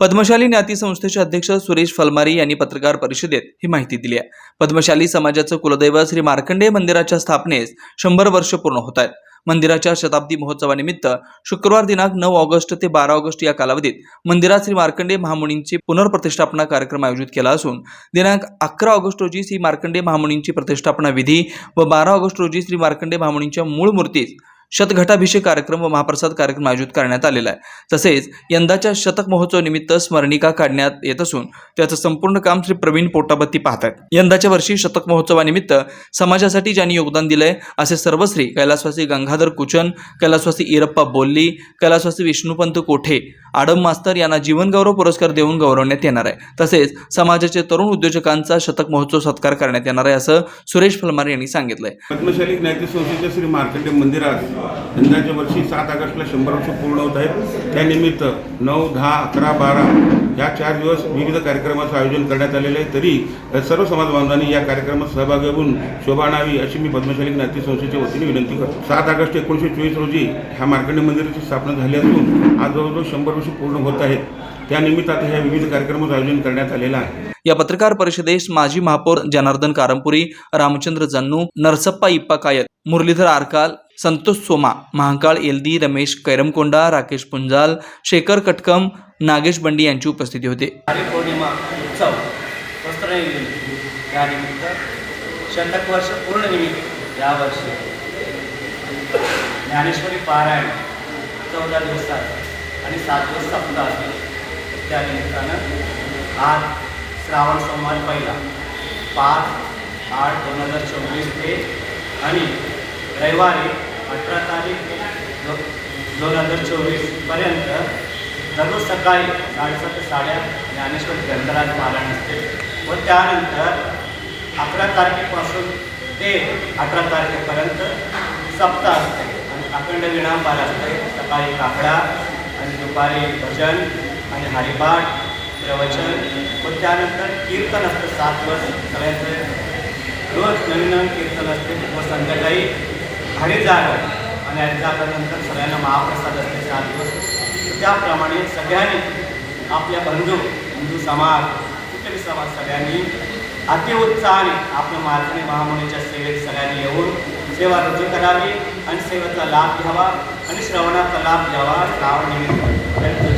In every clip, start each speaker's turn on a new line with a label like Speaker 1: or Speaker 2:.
Speaker 1: पद्मशाली ज्ञाती संस्थेचे अध्यक्ष सुरेश फलमारी यांनी पत्रकार परिषदेत ही माहिती दिली आहे. पद्मशाली समाजाचं कुलदैवत श्री मार्कंडेय मंदिराच्या स्थापनेस शंभर वर्ष पूर्ण होत आहेत. मंदिराच्या शताब्दी महोत्सवानिमित्त शुक्रवार दिनांक नऊ ऑगस्ट ते बारा ऑगस्ट या कालावधीत मंदिरात श्री मार्कंडे महामुनींची पुनर्प्रतिष्ठापना कार्यक्रम आयोजित केला असून दिनांक अकरा ऑगस्ट रोजी श्री मार्कंडेय महामुनींची प्रतिष्ठापना विधी व बारा ऑगस्ट रोजी श्री मार्कंडेय महामुनींच्या मूळ मूर्तीस शतघटाभिषेक कार्यक्रम व महाप्रसाद कार्यक्रम आयोजित करण्यात आलेला आहे. तसेच यंदाच्या शतक महोत्सव निमित्त स्मरणिका काढण्यात येत असून त्याचं संपूर्ण काम श्री प्रवीण पोटाबत्ती पाहतात यंदाच्या वर्षी शतक महोत्सवानिमित्त समाजासाठी ज्यांनी योगदान दिलंय असे सर्वश्री कैलासवासी गंगाधर कुचन कैलासवासी इरप्पा बोल्ली कैलासवासी विष्णुपंत कोठे आडम मास्तर यांना जीवनगौरव पुरस्कार देऊन गौरवण्यात येणार आहे. तसेच समाजाचे तरुण उद्योजकांचा शतक महोत्सव सत्कार करण्यात येणार आहे असं सुरेश फलमार यांनी सांगितलंय.
Speaker 2: पद्मशाली ज्ञाती संस्थेच्या श्री मार्कंडे मंदिरात यंदाच्या वर्षी सात ऑगस्टला शंभर वर्ष पूर्ण होत आहेत. त्यानिमित्त नऊ दहा अकरा बारा या चार दिवस विविध कार्यक्रमाचं आयोजन करण्यात आलेलं आहे. तरी सर्व समाज बांधवांनी या कार्यक्रमात सहभागी होऊन शोभा आणावी अशी मी पद्मशाली ज्ञाती संस्थेच्या वतीने विनंती करतो. सात ऑगस्ट एकोणीसशे चोवीस रोजी ह्या मार्कंडे मंदिराची स्थापना झाली असून आज जवळजवळ शंभर वर्ष पूर्ण होत आहेत. त्यानिमित्त आता ह्या विविध कार्यक्रमाचं आयोजन करण्यात आलेलं आहे.
Speaker 1: या पत्रकार परिषदेस माजी महापौर जनार्दन कारंपुरी रामचंद्र जन्नू नरसप्पा इप्पा कायत मुरलीधर आरकाल संतोष सोमा महाकाळ एलदी रमेश कैरमकोंडा राकेश पुंजाल शेखर कटकम नागेश बंडी यांची उपस्थिती होती.
Speaker 3: उत्सव वस्त्र शतक वर्ष पूर्ण निमित्त यावर्षी ज्ञानेश्वरी पारायण चौदा दिवसात आणि सात दिवस सप्ताह त्या निमित्तानं आज श्रावण सोमवार पहिला पाच आठ दोन हजार चोवीस ते आणि रविवारी अठरा तारीख दो दोन हजार चोवीसपर्यंत दररोज सकाळी साडेसात ते ज्ञानेश्वर ग्रंथराज पारायण असते व त्यानंतर अकरा तारखेपासून ते अठरा तारखेपर्यंत सप्ताह असते. आणि अखंड विणापाल असते. सकाळी काकडा आणि दुपारी भजन आणि हरिपाठ प्रवचन व त्यानंतर कीर्तन असतं सात दिवस सगळ्यांचं रोज नवीन नवीन कीर्तन असते व संध्याकाळी हरिजागरण आणि हरिजागरणानंतर सगळ्यांना महाप्रसाद असते सात दिवस त्याप्रमाणे सगळ्यांनी आपल्या बंधू हिंदू समाज इतर समाज सगळ्यांनी अतिउत्साहाने आपल्या मार्गणी महामुनीच्या सेवेत सगळ्यांनी येऊन सेवा रुजू करावी आणि सेवेचा लाभ घ्यावा आणि श्रवणाचा लाभ घ्यावा श्रावण निमित्त.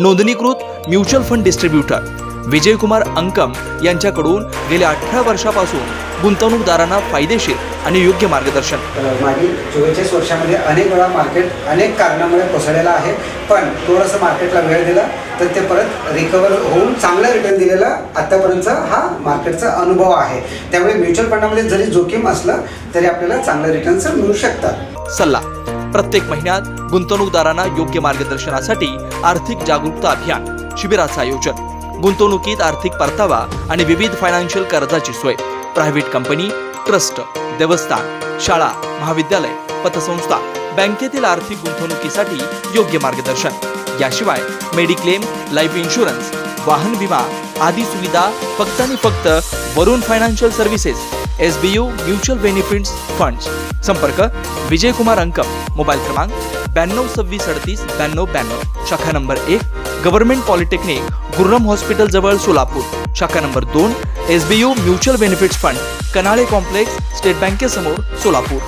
Speaker 1: नोंदणीकृत mutual fund distributor Vijaykumar Ankam यांच्याकडून गेल्या अठरा वर्षापासून गुंतवणूकदारांना फायदेशीर आणि योग्य मार्गदर्शन.
Speaker 4: मागील चोवेचाळीस वर्षामध्ये अनेक वेळा मार्केट अनेक कारणामुळे कोसळलेलं आहे पण थोडंसं मार्केटला वेळ दिला तर ते परत रिकवर होऊन चांगलं रिटर्न दिलेला आत्तापर्यंतचा हा मार्केटचा अनुभव आहे. त्यामुळे म्युच्युअल फंडामध्ये जरी जोखीम असलं तरी आपल्याला चांगलं रिटर्न्स मिळू शकतात
Speaker 1: सल्ला. प्रत्येक महिन्यात गुंतवणूकदारांना योग्य मार्गदर्शनासाठी आर्थिक जागरूकता अभियान शिबिराचं आयोजन. गुंतवणुकीत आर्थिक परतावा आणि विविध फायनान्शियल कर्जाची सोय. प्रायव्हेट कंपनी ट्रस्ट देवस्थान शाळा महाविद्यालय पतसंस्था बँकेतील आर्थिक गुंतवणुकीसाठी योग्य मार्गदर्शन. याशिवाय मेडिक्लेम लाईफ इन्शुरन्स वाहन विमा आदी सुविधा फक्त आणि फक्त Varun financial services S B U mutual benefits funds संपर्क विजय कुमार अंकम मोबाईल क्रमांक ब्याण्णव सव्वीस अडतीस ब्याण्णव ब्याण्णव. शाखा नंबर एक गव्हर्नमेंट पॉलिटेक्निक गुर्रम हॉस्पिटल जवळ सोलापूर. शाखा नंबर दोन S B U mutual benefits fund Kanale complex state बँकेसमोर Solapur.